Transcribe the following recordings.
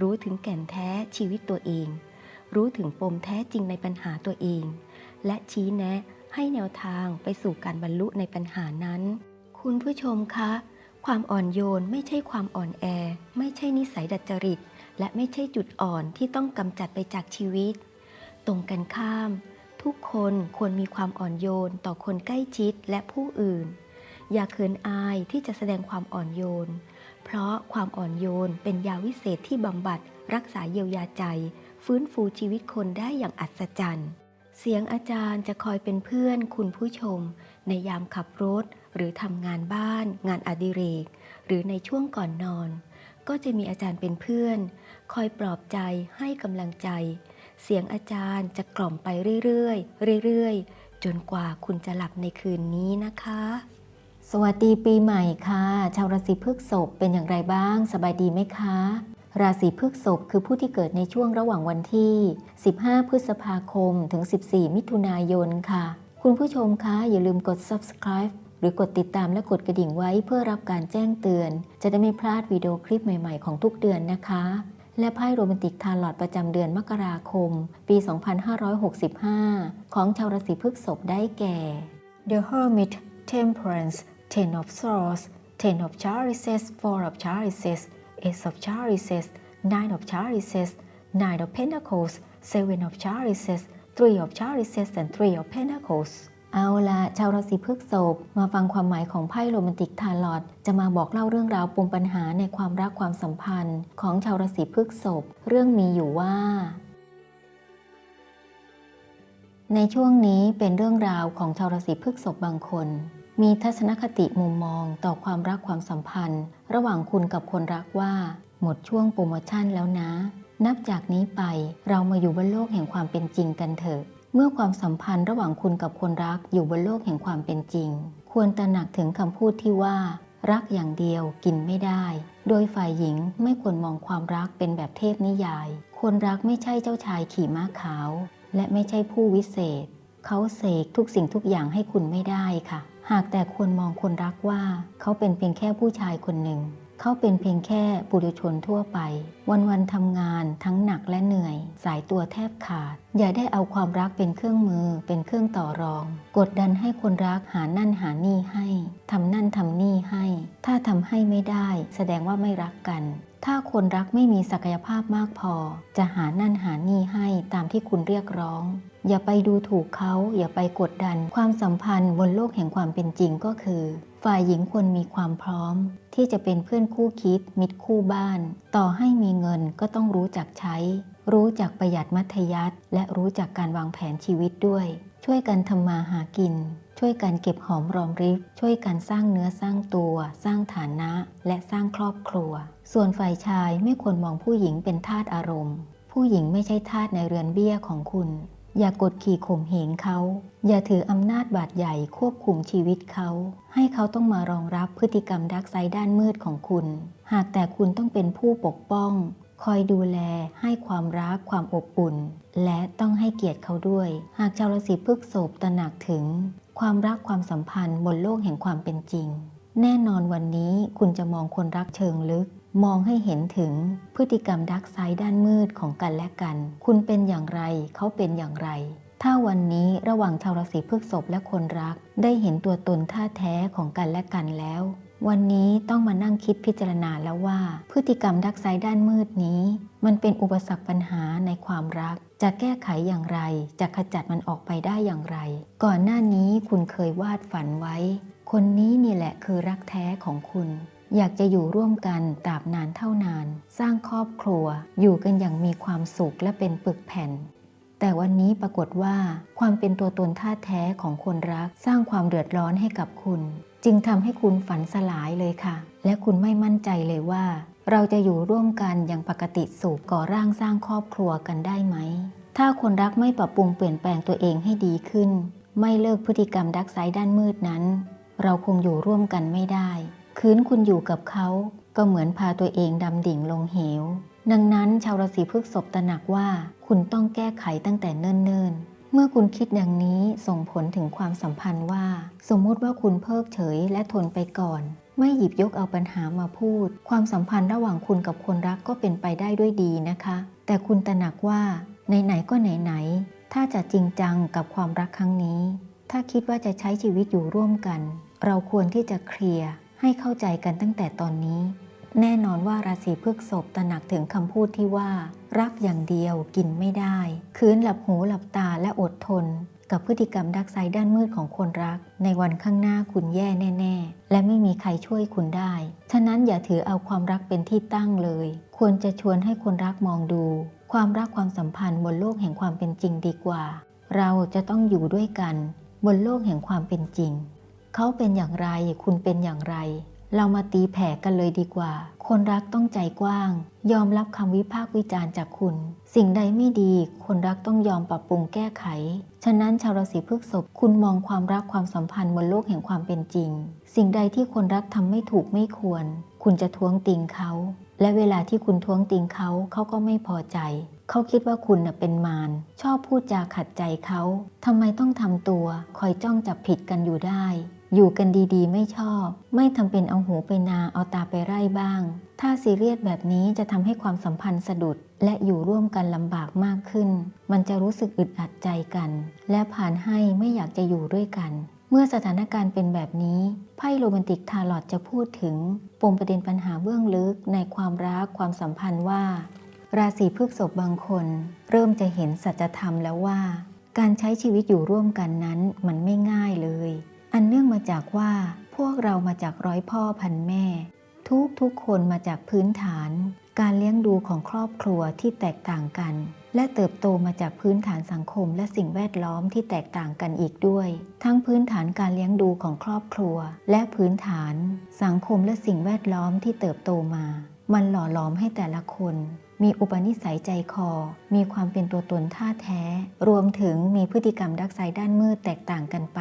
รู้ถึงแก่นแท้ชีวิตตัวเอง รู้ถึงปมแท้จริงในปัญหาตัวเอง และชี้แนะให้แนวทางไปสู่การบรรลุในปัญหานั้น คุณผู้ชมคะ ความอ่อนโยนไม่ใช่ความอ่อนแอ ไม่ใช่นิสัยดัดจริต และไม่ใช่จุดอ่อนที่ต้องกำจัดไปจากชีวิต ตรงกันข้าม ทุกคนควรมีความอ่อนโยนต่อคนใกล้ชิดและผู้อื่น อย่าเขินอายที่จะแสดงความอ่อนโยน เพราะความอ่อนโยนเป็นยาวิเศษที่บำบัด รักษาเยียวยาใจ ฟื้นฟูชีวิตคนได้อย่างอัศจรรย์ เสียงอาจารย์จะคอยเป็นเพื่อนคุณผู้ชม ในยามขับรถ หรือทำงานบ้าน งานอดิเรก หรือในช่วงก่อนนอน ก็จะมีอาจารย์เป็นเพื่อน คอยปลอบใจให้กำลังใจ เสียงอาจารย์จะกล่อมไปเรื่อยๆเรื่อยๆจนกว่าคุณจะหลับในคืนนี้นะคะ สวัสดีปีใหม่ค่ะ ชาวราศีพฤษภเป็นอย่างไรบ้าง สบายดีไหมคะ ราศีพฤษภคือผู้ที่เกิดในช่วงระหว่างวันที่ 15 พฤษภาคม ถึง 14 มิถุนายนค่ะ คุณผู้ชมคะอย่าลืมกด subscribe หรือกดติดตามและกดกระดิ่งไว้เพื่อรับการแจ้งเตือน จะได้ไม่พลาดวิดีโอคลิปใหม่ๆของทุกเดือนนะคะ และไพ่โรแมนติกทาร์ลอตประจำเดือนมกราคม ปี 2565 ของชาวราศีพฤษภได้แก่ The Hermit Temperance Ten of Swords Ten of Chalices Four of Chalices Ace of Chalices Nine of Chalices Nine of Pentacles Seven of Chalices Three of Chalices and Three of Pentacles เอาละชาวราศีพฤษภมาฟังความหมายของไพ่โรแมนติกทาลอตจะมาบอกเล่าเรื่องราวปมปัญหาในความรักความสัมพันธ์ ของชาวราศีพฤษภเรื่องมีอยู่ว่า ในช่วงนี้เป็นเรื่องราวของชาวราศีพฤษภบางคน มีทัศนคติมุมมองต่อความรักความสัมพันธ์ ระหว่างคุณกับคนรักว่า หมดช่วงโปรโมชั่นแล้วนะ นับจากนี้ไปเรามาอยู่บนโลกแห่งความเป็นจริงกันเถอะ เมื่อความสัมพันธ์ระหว่างคุณกับคนรักอยู่บนโลกแห่งความเป็นจริง ควรตระหนักถึงคำพูดที่ว่า รักอย่างเดียวกินไม่ได้ โดยฝ่ายหญิงไม่ควรมองความรักเป็นแบบเทพนิยาย คนรักไม่ใช่เจ้าชายขี่ม้าขาว และไม่ใช่ผู้วิเศษ เขาเสกทุกสิ่งทุกอย่างให้คุณไม่ได้ค่ะ หากแต่ควรมองคนรักว่า เขาเป็นเพียงแค่ผู้ชายคนหนึ่ง เขาเป็นเพียงแค่ปุถุชนทั่วไป วันๆทำงานทั้งหนักและเหนื่อย สายตัวแทบขาด อย่าได้เอาความรักเป็นเครื่องมือ เป็นเครื่องต่อรอง กดดันให้คนรักหานั่นหานี่ให้ทำนั่นทำนี่ให้ ถ้าทำให้ไม่ได้ แสดงว่าไม่รักกัน ถ้าคนรักไม่มีศักยภาพมากพอ จะหานั่นหานี่ให้ตามที่คุณเรียกร้อง อย่าไปดูถูกเขา อย่าไปกดดัน ความสัมพันธ์บนโลกแห่งความเป็นจริงก็คือ ฝ่ายหญิงควรมีความพร้อม ที่จะเป็นเพื่อนคู่คิด มิตรคู่บ้าน ต่อให้มีเงินก็ต้องรู้จักใช้ รู้จักประหยัดมัธยัติและรู้จักการวางแผนชีวิตด้วย ช่วยกันทำมาหากิน ช่วยกันเก็บหอมรอมริบ ช่วยกันสร้างเนื้อสร้างตัว สร้างฐานะ และสร้างครอบครัว ส่วนฝ่ายชายไม่ควรมองผู้หญิงเป็นทาสอารมณ์ ผู้หญิงไม่ใช่ทาสในเรือนเบี้ยของคุณ อย่ากดขี่ข่มเหงเขา อย่าถืออำนาจบาดใหญ่ควบคุมชีวิตเขา ให้เขาต้องมารองรับพฤติกรรมดักไซด้านมืดของคุณ หากแต่คุณต้องเป็นผู้ปกป้อง คอยดูแล ให้ความรักความอบอุ่น และต้องให้เกียรติเขาด้วย หากชาวราศีพฤษภตระหนักถึง ความรักความสัมพันธ์บนโลกแห่งความเป็นจริง แน่นอนวันนี้คุณจะมองคนรักเชิงลึก มองให้เห็นถึงพฤติกรรมดักไซด์ด้านมืดของกันและกัน คุณเป็นอย่างไร เขาเป็นอย่างไร ถ้าวันนี้ระหว่างชาวราศีพฤษภและคนรัก ได้เห็นตัวตนท่าแท้ของกันและกันแล้ว วันนี้ต้องมานั่งคิดพิจารณาแล้วว่า พฤติกรรมดักไซด้านมืดนี้ มันเป็นอุปสรรคปัญหาในความรัก จะแก้ไขอย่างไร จะขจัดมันออกไปได้อย่างไร ก่อนหน้านี้คุณเคยวาดฝันไว้ คนนี้นี่แหละคือรักแท้ของคุณ อยากจะอยู่ร่วมกันตราบนานเท่านาน สร้างครอบครัว อยู่กันอย่างมีความสุขและเป็นปึกแผ่น แต่วันนี้ปรากฏว่า ความเป็นตัวตนท่าแท้ของคนรัก สร้างความเดือดร้อนให้กับคุณ จึงทำให้คุณฝันสลายเลยค่ะ และคุณไม่มั่นใจเลยว่า เราจะอยู่ร่วมกันอย่างปกติสุขก่อร่างสร้างครอบครัวกันได้ไหม ถ้าคนรักไม่ปรับปรุงเปลี่ยนแปลงตัวเองให้ดีขึ้น ไม่เลิกพฤติกรรมดักไซด้านมืดนั้น เราคงอยู่ร่วมกันไม่ได้ คืนคุณอยู่กับเขา ก็เหมือนพาตัวเองดำดิ่งลงเหว ดังนั้นชาวราศีพฤษภตระหนักว่า คุณต้องแก้ไขตั้งแต่เนิ่นๆ เมื่อคุณคิดอย่างนี้ส่งผลถึงความสัมพันธ์ว่า สมมติว่าคุณเพิกเฉยและทนไปก่อน ไม่หยิบยกเอาปัญหามาพูด ความสัมพันธ์ระหว่างคุณกับคนรักก็เป็นไปได้ด้วยดีนะคะ แต่คุณตระหนักว่าไหนๆก็ไหนๆถ้าจะจริงจังกับความรักครั้งนี้ ถ้าคิดว่าจะใช้ชีวิตอยู่ร่วมกัน เราควรที่จะเคลียร์ ให้เข้าใจกันตั้งแต่ตอนนี้ แน่นอนว่าราศีพฤษภตระหนักถึงคำพูดที่ว่า รักอย่างเดียวกินไม่ได้ คืนหลับหูหลับตาและอดทน กับพฤติกรรมดักไซด้านมืดของคนรัก ในวันข้างหน้าคุณแย่แน่ ๆ และไม่มีใครช่วยคุณได้ ฉะนั้นอย่าถือเอาความรักเป็นที่ตั้งเลย ควรจะชวนให้คนรักมองดู ความรักความสัมพันธ์บนโลกแห่งความเป็นจริงดีกว่า เราจะต้องอยู่ด้วยกัน บนโลกแห่งความเป็นจริง เขาเป็นอย่างไร คุณเป็นอย่างไร เรามาตีแผ่กันเลยดีกว่า คนรักต้องใจกว้าง ยอมรับคำวิพากษ์วิจารณ์จากคุณ สิ่งใดไม่ดี คนรักต้องยอมปรับปรุงแก้ไข ฉะนั้นชาวราศีพฤษภคุณมองความรักความสัมพันธ์บนโลกแห่งความเป็นจริง สิ่งใดที่คนรักทำไม่ถูกไม่ควร คุณจะท้วงติงเขาและเวลาที่คุณท้วงติงเขาเขาก็ไม่พอใจ เขาคิดว่าคุณเป็นมาร ชอบพูดจาขัดใจเขา ทำไมต้องทำตัว คอยจ้องจับผิดกันอยู่ได้ อยู่กันดีๆ ไม่ชอบ ไม่ทำเป็นเอาหูไปนาเอาตาไปไร่บ้าง ถ้าซีเรียสแบบนี้จะทำให้ความสัมพันธ์สะดุด และอยู่ร่วมกันลำบากมากขึ้น มันจะรู้สึกอึดอัดใจกัน และผ่านให้ไม่อยากจะอยู่ด้วยกัน เมื่อสถานการณ์เป็นแบบนี้ไพ่โรแมนติกทาร์ลอตจะพูดถึงปมประเด็นปัญหาเบื้องลึกในความรักความสัมพันธ์ว่า ราศีพฤษภบางคน เริ่มจะเห็นสัจธรรมแล้วว่า การใช้ชีวิตอยู่ร่วมกันนั้นมันไม่ง่ายเลย อันเนื่องมาจากว่าพวกเรามาจากร้อยพ่อพันแม่ ทุกทุกคนมาจากพื้นฐาน การเลี้ยงดูของครอบครัวที่แตกต่างกัน และเติบโตมาจากพื้นฐานสังคมและสิ่งแวดล้อมที่แตกต่างกันอีกด้วย ทั้งพื้นฐานการเลี้ยงดูของครอบครัว และพื้นฐาน สังคมและสิ่งแวดล้อมที่เติบโตมา มันหล่อหลอมให้แต่ละคน มีอุปนิสัยใจคอ มีความเป็นตัวตนท่าแท้ รวมถึงมีพฤติกรรมดักไซด้านมืดแตกต่างกันไป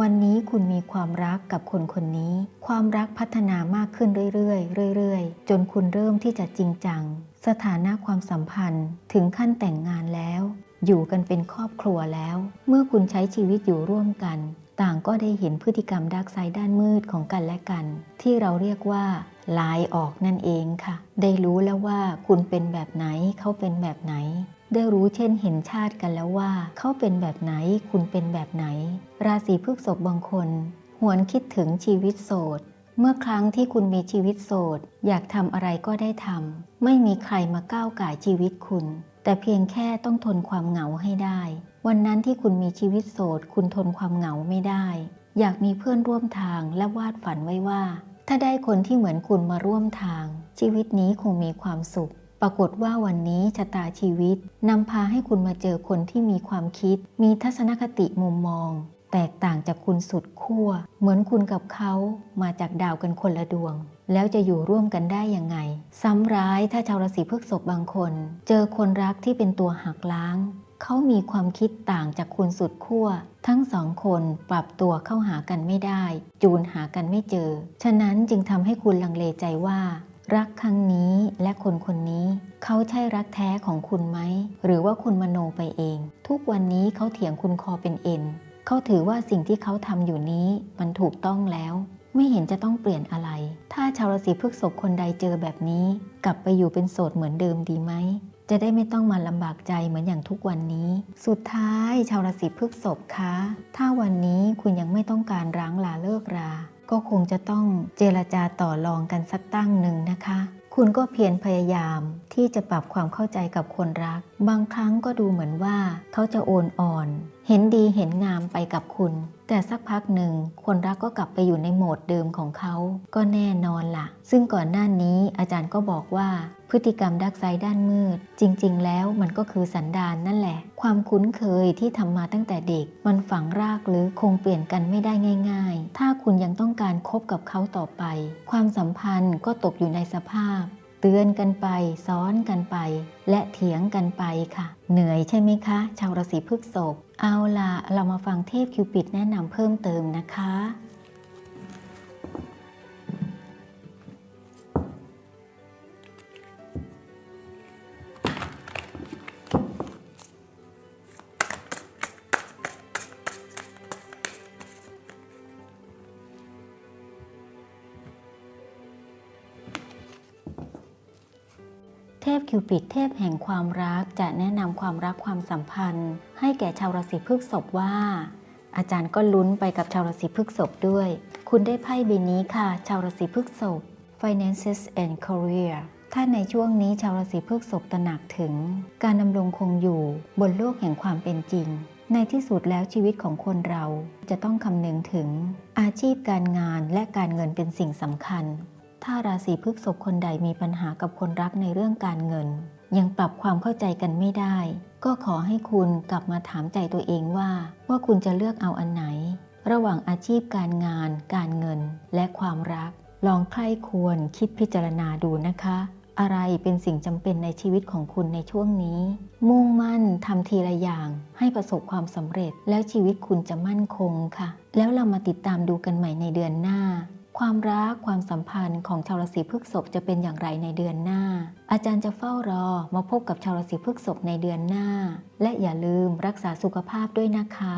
วันนี้คุณมีความรักกับคนคนนี้ ความรักพัฒนามากขึ้นเรื่อยๆเรื่อยๆ จนคุณเริ่มที่จะจริงจัง สถานะความสัมพันธ์ถึงขั้นแต่งงานแล้ว อยู่กันเป็นครอบครัวแล้ว เมื่อคุณใช้ชีวิตอยู่ร่วมกัน ต่างก็ได้เห็นพฤติกรรมดักไซด้านมืดของกันและกัน ที่เราเรียกว่า ลายออกนั่นเองค่ะ ได้รู้แล้วว่าคุณเป็นแบบไหนเขาเป็นแบบไหน ได้รู้เช่นเห็นชาติกันแล้วว่าเขาเป็นแบบไหนคุณเป็นแบบไหน ราศีพฤษภบางคน หวนคิดถึงชีวิตโสด เมื่อครั้งที่คุณมีชีวิตโสด อยากทำอะไรก็ได้ทำไม่มีใครมาก้าวก่ายชีวิตคุณ แต่เพียงแค่ต้องทนความเหงาให้ได้ วันนั้นที่คุณมีชีวิตโสด คุณทนความเหงาไม่ได้ อยากมีเพื่อนร่วมทางและวาดฝันไว้ว่า ถ้าได้คนที่เหมือนคุณมาร่วมทาง ชีวิตนี้คงมีความสุข ปรากฏว่าวันนี้ชะตาชีวิตนำพาให้คุณมาเจอคนที่มีความคิด มีทัศนคติมุมมอง แตกต่างจากคุณสุดขั้ว เหมือนคุณกับเขามาจากดาวกันคนละดวง แล้วจะอยู่ร่วมกันได้ยังไง ซ้ำร้ายถ้าชาวราศีพฤษภบางคน เจอคนรักที่เป็นตัวหักล้าง เขามีความคิดต่างจากคุณสุดขั้ว ทั้งสองคนปรับตัวเข้าหากันไม่ได้ จูนหากันไม่เจอ ฉะนั้นจึงทำให้คุณลังเลใจว่า รักครั้งนี้และคนคนนี้ เขาใช่รักแท้ของคุณไหม หรือว่าคุณมโนไปเอง ทุกวันนี้เขาเถียงคุณคอเป็นเอ็นเขาถือว่าสิ่งที่เขาทำอยู่นี้มันถูกต้องแล้วไม่เห็นจะต้องเปลี่ยนอะไร ถ้าชาวราศีพฤษภคนใดเจอแบบนี้ กลับไปอยู่เป็นโสดเหมือนเดิมดีไหม จะได้ไม่ต้องมาลำบากใจเหมือนอย่างทุกวันนี้ สุดท้ายชาวราศีพฤษภคะ ถ้าวันนี้คุณยังไม่ต้องการร้างลาเลิกรา ก็คงจะต้องเจรจาต่อรองกันสักตั้งหนึ่งนะคะคุณก็เพียรพยายามที่จะปรับความเข้าใจกับคนรัก บางครั้งก็ดูเหมือนว่าเขาจะโอนอ่อน เห็นดีเห็นงามไปกับคุณ แต่สักพักหนึ่งคนรักก็กลับไปอยู่ในโหมดเดิมของเขา ก็แน่นอนละ่ะ ซึ่งก่อนหน้านี้อาจารย์ก็บอกว่า พฤติกรรมดักไซด้านมืด จริง ๆ แล้วมันก็คือสันดานนั่นแหละ ความคุ้นเคยที่ทำมาตั้งแต่เด็ก มันฝังรากหรือคงเปลี่ยนกันไม่ได้ง่าย ๆ ถ้าคุณยังต้องการคบกับเขาต่อไป ความสัมพันธ์ก็ตกอยู่ในสภาพ เตือนกันไปซ้อนกันไป และเถียงกันไปค่ะ เหนื่อยใช่ไหมคะ ชาวราศีพฤษภเอาล่ะเรามาฟังเทพคิวปิดแนะนำเพิ่มเติมนะคะ ทพคิวปิดเทพแห่งความรักจะแนะนำความรักความสัมพันธ์ ให้แก่ชาวราศีพฤษภว่า อาจารย์ก็ลุ้นไปกับชาวราศีพฤษภด้วย คุณได้ไพ่ใบนี้ค่ะ ชาวราศีพฤษภ finances and career ถ้าในช่วงนี้ชาวราศีพฤษภตระหนักถึง การดำรงคงอยู่บนโลกแห่งความเป็นจริง ในที่สุดแล้วชีวิตของคนเราจะต้องคำนึงถึง อาชีพการงานและการเงินเป็นสิ่งสำคัญ ถ้าราศีพฤษภคนใดมีปัญหากับคนรักในเรื่องการเงิน ยังปรับความเข้าใจกันไม่ได้ ก็ขอให้คุณกลับมาถามใจตัวเองว่า ว่าคุณจะเลือกเอาอันไหน ระหว่างอาชีพการงาน การเงิน และความรัก ลองใคร่ควรคิดพิจารณาดูนะคะ อะไรเป็นสิ่งจำเป็นในชีวิตของคุณในช่วงนี้ มุ่งมั่นทำทีละอย่างให้ประสบความสำเร็จ แล้วชีวิตคุณจะมั่นคงค่ะ แล้วเรามาติดตามดูกันใหม่ในเดือนหน้า ความรักความสัมพันธ์ของชาวราศีพฤษภจะเป็นอย่างไรในเดือนหน้า อาจารย์จะเฝ้ารอมาพบกับชาวราศีพฤษภในเดือนหน้า และอย่าลืมรักษาสุขภาพด้วยนะคะ